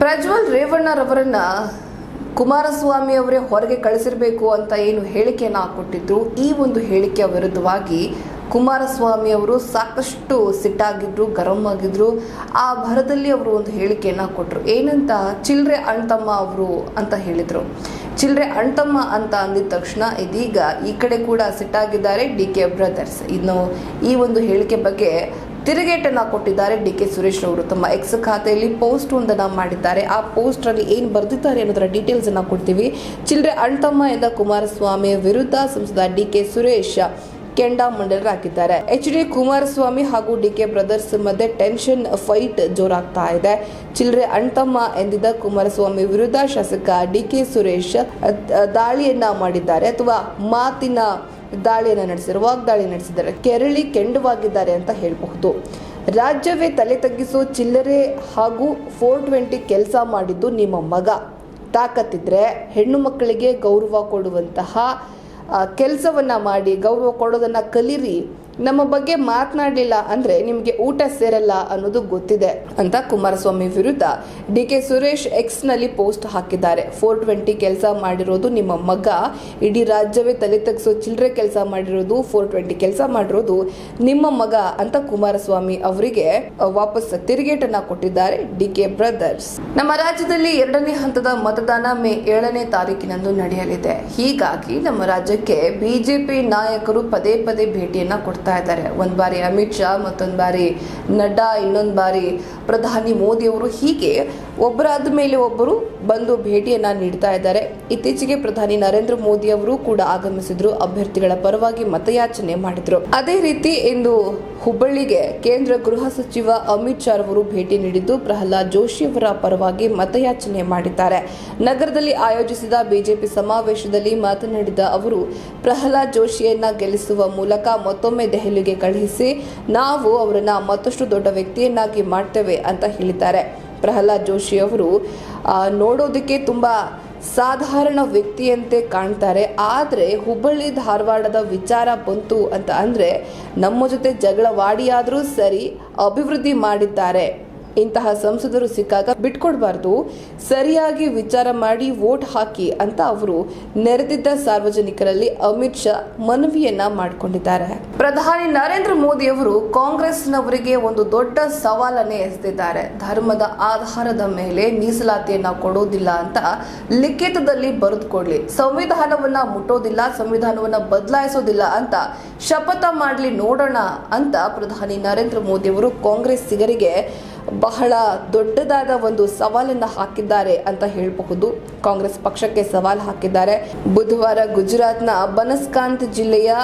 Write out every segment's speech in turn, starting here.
ಪ್ರಜ್ವಲ್ ರೇವಣ್ಣರವರನ್ನ ಕುಮಾರಸ್ವಾಮಿ ಅವರೇ ಹೊರಗೆ ಕಳಿಸಿರಬೇಕು ಅಂತ ಏನು ಹೇಳಿಕೆಯನ್ನು ಕೊಟ್ಟಿದ್ರು. ಈ ಒಂದು ಹೇಳಿಕೆಯ ವಿರುದ್ಧವಾಗಿ ಕುಮಾರಸ್ವಾಮಿ ಅವರು ಸಾಕಷ್ಟು ಸಿಟ್ಟಾಗಿದ್ರು, ಗರಂ ಆಗಿದ್ರು. ಆ ಭರದಲ್ಲಿ ಅವರು ಒಂದು ಹೇಳಿಕೆಯನ್ನ ಕೊಟ್ಟರು ಏನಂತ? ಚಿಲ್ರೆ ಅಣ್ತಮ್ಮ ಅವರು ಅಂತ ಹೇಳಿದರು. ಚಿಲ್ರೆ ಅಣ್ತಮ್ಮ ಅಂತ ಅಂದಿದ ತಕ್ಷಣ ಇದೀಗ ಈ ಕಡೆ ಕೂಡ ಸಿಟ್ಟಾಗಿದ್ದಾರೆ ಡಿ ಕೆ ಬ್ರದರ್ಸ್. ಇನ್ನು ಈ ಒಂದು ಹೇಳಿಕೆ ಬಗ್ಗೆ ತಿರುಗೇಟನ್ನ ಕೊಟ್ಟಿದ್ದಾರೆ ಡಿ ಕೆ ಸುರೇಶ್ ಅವರು ತಮ್ಮ ಎಕ್ಸ್ ಖಾತೆಯಲ್ಲಿ ಪೋಸ್ಟ್ ಒಂದನ್ನು ಮಾಡಿದ್ದಾರೆ. ಆ ಪೋಸ್ಟ್ ಅಲ್ಲಿ ಏನು ಬರೆದಿದ್ದಾರೆ ಅನ್ನೋದರ ಡೀಟೇಲ್ಸ್ ಅನ್ನ ಕೊಡ್ತೀವಿ. ಚಿಲ್ಲರೆ ಅಣ್ತಮ್ಮ ಎಂದ ಕುಮಾರಸ್ವಾಮಿ ವಿರುದ್ಧ ಸಂಸದ ಡಿ ಕೆ ಸುರೇಶ್ ಕೆಂಡಾಮಂಡಲರಾಗಿದ್ದಾರೆ ಎಚ್ ಡಿ ಕುಮಾರಸ್ವಾಮಿ ಹಾಗೂ ಡಿ ಕೆ ಬ್ರದರ್ಸ್ ಮಧ್ಯೆ ಟೆನ್ಷನ್ ಫೈಟ್ ಜೋರಾಗ್ತಾ ಇದೆ. ಚಿಲ್ಲರೆ ಅಣ್ತಮ್ಮ ಎಂದಿದ್ದ ಕುಮಾರಸ್ವಾಮಿ ವಿರುದ್ಧ ಶಾಸಕ ಡಿ ಕೆ ಸುರೇಶ್ ದಾಳಿಯನ್ನ ಮಾಡಿದ್ದಾರೆ. ಅಥವಾ ಮಾತಿನ ದಾಳಿಯನ್ನ ನಡೆಸಿದ್ದಾರೆ ವಾಗ್ದಾಳಿ ನಡೆಸಿದ್ದಾರೆ. ಕೆರಳಿ ಕೆಂಡವಾಗಿದ್ದಾರೆ ಅಂತ ಹೇಳಬಹುದು. ರಾಜ್ಯವೇ ತಲೆ ತಗ್ಗಿಸೋ ಚಿಲ್ಲರೆ ಹಾಗೂ ಫೋರ್ ಟ್ವೆಂಟಿ ಕೆಲಸ ಮಾಡಿದ್ದು ನಿಮ್ಮ ಮಗ. ತಾಕತ್ತಿದ್ರೆ ಹೆಣ್ಣು ಮಕ್ಕಳಿಗೆ ಗೌರವ ಕೊಡುವಂತಹ ಕೆಲಸವನ್ನ ಮಾಡಿ ಗೌರವ ಕೊಡೋದನ್ನ ಕಲಿರಿ. ನಮ್ಮ ಬಗ್ಗೆ ಮಾತನಾಡಲಿಲ್ಲ ಅಂದ್ರೆ ನಿಮಗೆ ಊಟ ಸೇರಲ್ಲ ಅನ್ನೋದು ಗೊತ್ತಿದೆ ಅಂತ ಕುಮಾರಸ್ವಾಮಿ ವಿರುದ್ಧ ಡಿ ಕೆ ಸುರೇಶ್ ಎಕ್ಸ್ನಲ್ಲಿ ಪೋಸ್ಟ್ ಹಾಕಿದ್ದಾರೆ. ಫೋರ್ ಟ್ವೆಂಟಿ ಕೆಲಸ ಮಾಡಿರೋದು ನಿಮ್ಮ ಮಗ. ಇಡೀ ರಾಜ್ಯವೇ ತಲೆ ತಗ್ಸೋ ಚಿಲ್ಲರೆ ಕೆಲಸ ಮಾಡಿರೋದು. ಫೋರ್ ಟ್ವೆಂಟಿ ಕೆಲಸ ಮಾಡಿರೋದು ನಿಮ್ಮ ಮಗ ಅಂತ ಕುಮಾರಸ್ವಾಮಿ ಅವರಿಗೆ ವಾಪಸ್ ತಿರುಗೇಟನ್ನ ಕೊಟ್ಟಿದ್ದಾರೆ ಡಿ ಕೆ ಬ್ರದರ್ಸ್. ನಮ್ಮ ರಾಜ್ಯದಲ್ಲಿ ಎರಡನೇ ಹಂತದ ಮತದಾನ ಮೇ ಏಳನೇ ತಾರೀಕಿನಂದು ನಡೆಯಲಿದೆ. ಹೀಗಾಗಿ ನಮ್ಮ ರಾಜ್ಯಕ್ಕೆ ಬಿಜೆಪಿ ನಾಯಕರು ಪದೇ ಪದೇ ಭೇಟಿಯನ್ನ ಕೊಡ್ತಾ ಇದ್ದಾರೆ. ಒಂದ್ ಬಾರಿ ಅಮಿತ್ ಶಾ, ಮತ್ತೊಂದ್ ಬಾರಿ ನಡ್ಡಾ, ಇನ್ನೊಂದ್ ಬಾರಿ ಪ್ರಧಾನಿ ಮೋದಿ ಅವರು ಹೀಗೆ ಒಬ್ಬರಾದ ಮೇಲೆ ಒಬ್ಬರು ಬಂದು ಭೇಟಿಯನ್ನ ನೀಡ್ತಾ ಇದ್ದಾರೆ. ಇತ್ತೀಚೆಗೆ ಪ್ರಧಾನಿ ನರೇಂದ್ರ ಮೋದಿ ಅವರು ಕೂಡ ಆಗಮಿಸಿದ್ರು. ಅಭ್ಯರ್ಥಿಗಳ ಪರವಾಗಿ ಮತಯಾಚನೆ ಮಾಡಿದ್ರು. ಅದೇ ರೀತಿ ಇಂದು ಹುಬ್ಬಳ್ಳಿಗೆ ಕೇಂದ್ರ ಗೃಹ ಸಚಿವ ಅಮಿತ್ ಶಾ ಅವರು ಭೇಟಿ ನೀಡಿದ್ದು ಪ್ರಹ್ಲಾದ್ ಜೋಶಿ ಅವರ ಪರವಾಗಿ ಮತಯಾಚನೆ ಮಾಡಿದ್ದಾರೆ. ನಗರದಲ್ಲಿ ಆಯೋಜಿಸಿದ ಬಿಜೆಪಿ ಸಮಾವೇಶದಲ್ಲಿ ಮಾತನಾಡಿದ ಅವರು, ಪ್ರಹ್ಲಾದ್ ಜೋಶಿಯನ್ನ ಗೆಲ್ಲಿಸುವ ಮೂಲಕ ಮತ್ತೊಮ್ಮೆ ದೆಹಲಿಗೆ ಕಳುಹಿಸಿ ನಾವು ಅವರನ್ನ ಮತ್ತಷ್ಟು ದೊಡ್ಡ ವ್ಯಕ್ತಿಯನ್ನಾಗಿ ಮಾಡ್ತೇವೆ ಅಂತ ಹೇಳಿದ್ದಾರೆ. ಪ್ರಹ್ಲಾದ್ ಜೋಶಿ ಅವರು ನೋಡೋದಕ್ಕೆ ತುಂಬ ಸಾಧಾರಣ ವ್ಯಕ್ತಿಯಂತೆ ಕಾಣ್ತಾರೆ. ಆದರೆ ಹುಬ್ಬಳ್ಳಿ ಧಾರವಾಡದ ವಿಚಾರ ಬಂತು ಅಂತ ಅಂದರೆ ನಮ್ಮ ಜೊತೆ ಜಗಳವಾಡಿಯಾದರೂ ಸರಿ ಅಭಿವೃದ್ಧಿ ಮಾಡಿದ್ದಾರೆ. ಇಂತಹ ಸಂಸದರು ಸಿಕ್ಕಾಗ ಬಿಟ್ಕೊಡ್ಬಾರ್ದು, ಸರಿಯಾಗಿ ವಿಚಾರ ಮಾಡಿ ವೋಟ್ ಹಾಕಿ ಅಂತ ಅವರು ನೆರೆದಿದ್ದ ಸಾರ್ವಜನಿಕರಲ್ಲಿ ಅಮಿತ್ ಶಾ ಮನವಿಯನ್ನ ಮಾಡಿಕೊಂಡಿದ್ದಾರೆ. ಪ್ರಧಾನಿ ನರೇಂದ್ರ ಮೋದಿ ಅವರು ಕಾಂಗ್ರೆಸ್ನವರಿಗೆ ಒಂದು ದೊಡ್ಡ ಸವಾಲನ್ನೇ ಎಸೆದಿದ್ದಾರೆ. ಧರ್ಮದ ಆಧಾರದ ಮೇಲೆ ಮೀಸಲಾತಿಯನ್ನ ಕೊಡೋದಿಲ್ಲ ಅಂತ ಲಿಖಿತದಲ್ಲಿ ಬರೆದುಕೊಡ್ಲಿ ಸಂವಿಧಾನವನ್ನ ಮುಟ್ಟೋದಿಲ್ಲ, ಸಂವಿಧಾನವನ್ನ ಬದಲಾಯಿಸೋದಿಲ್ಲ ಅಂತ ಶಪಥ ಮಾಡಲಿ ನೋಡೋಣ ಅಂತ ಪ್ರಧಾನಿ ನರೇಂದ್ರ ಮೋದಿ ಅವರು ಕಾಂಗ್ರೆಸ್ಸಿಗರಿಗೆ ಬಹಳ ದೊಡ್ಡದಾದ ಒಂದು ಸವಾಲನ್ನ ಹಾಕಿದ್ದಾರೆ ಅಂತ ಹೇಳಬಹುದು. ಕಾಂಗ್ರೆಸ್ ಪಕ್ಷಕ್ಕೆ ಸವಾಲು ಹಾಕಿದ್ದಾರೆ. ಬುಧವಾರ ಗುಜರಾತ್ನ ಬನಸ್ಕಾಂತ್ ಜಿಲ್ಲೆಯ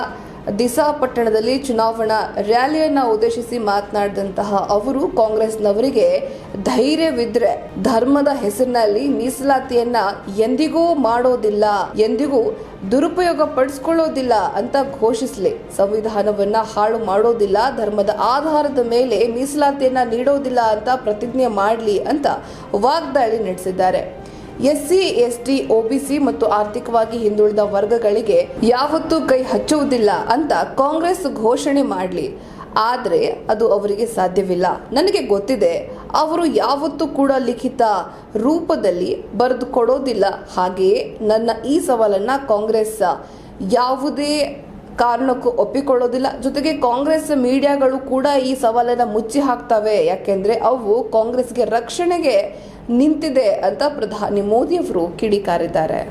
ದಿಸಾ ಪಟ್ಟಣದಲ್ಲಿ ಚುನಾವಣಾ ರ್ಯಾಲಿಯನ್ನು ಉದ್ದೇಶಿಸಿ ಮಾತನಾಡಿದಂತಹ ಅವರು, ಕಾಂಗ್ರೆಸ್ನವರಿಗೆ ಧೈರ್ಯವಿದ್ರೆ ಧರ್ಮದ ಹೆಸರಿನಲ್ಲಿ ಮೀಸಲಾತಿಯನ್ನ ಎಂದಿಗೂ ಮಾಡೋದಿಲ್ಲ, ಎಂದಿಗೂ ದುರುಪಯೋಗ ಪಡಿಸ್ಕೊಳ್ಳೋದಿಲ್ಲ ಅಂತ ಘೋಷಿಸಲಿ. ಸಂವಿಧಾನವನ್ನ ಹಾಳು ಮಾಡೋದಿಲ್ಲ, ಧರ್ಮದ ಆಧಾರದ ಮೇಲೆ ಮೀಸಲಾತಿಯನ್ನ ನೀಡೋದಿಲ್ಲ ಅಂತ ಪ್ರತಿಜ್ಞೆ ಮಾಡಲಿ ಅಂತ ವಾಗ್ದಾಳಿ ನಡೆಸಿದ್ದಾರೆ. ಎಸ್ಸಿ, ಎಸ್ಟಿ ಒಬಿಸಿ ಮತ್ತು ಆರ್ಥಿಕವಾಗಿ ಹಿಂದುಳಿದ ವರ್ಗಗಳಿಗೆ ಯಾವತ್ತೂ ಕೈ ಹಚ್ಚುವುದಿಲ್ಲ ಅಂತ ಕಾಂಗ್ರೆಸ್ ಘೋಷಣೆ ಮಾಡಲಿ. ಆದರೆ ಅದು ಅವರಿಗೆ ಸಾಧ್ಯವಿಲ್ಲ. ನನಗೆ ಗೊತ್ತಿದೆ, ಅವರು ಯಾವತ್ತೂ ಕೂಡ ಲಿಖಿತ ರೂಪದಲ್ಲಿ ಬರೆದು ಕೊಡೋದಿಲ್ಲ. ಹಾಗೆಯೇ ನನ್ನ ಈ ಸವಾಲನ್ನ ಕಾಂಗ್ರೆಸ್ ಯಾವುದೇ ಕಾರಣಕ್ಕೂ ಒಪ್ಪಿಕೊಳ್ಳೋದಿಲ್ಲ. ಜೊತೆಗೆ ಕಾಂಗ್ರೆಸ್ ಮೀಡಿಯಾಗಳು ಕೂಡ ಈ ಸವಾಲನ್ನ ಮುಚ್ಚಿ ಹಾಕ್ತವೆ ಯಾಕೆಂದ್ರೆ ಅವು ಕಾಂಗ್ರೆಸ್ಗೆ ರಕ್ಷಣೆಗೆ ನಿಂತಿದೆ ಅಂತ ಪ್ರಧಾನಿ ಮೋದಿಯವರು ಕಿಡಿಕಾರಿದ್ದಾರೆ.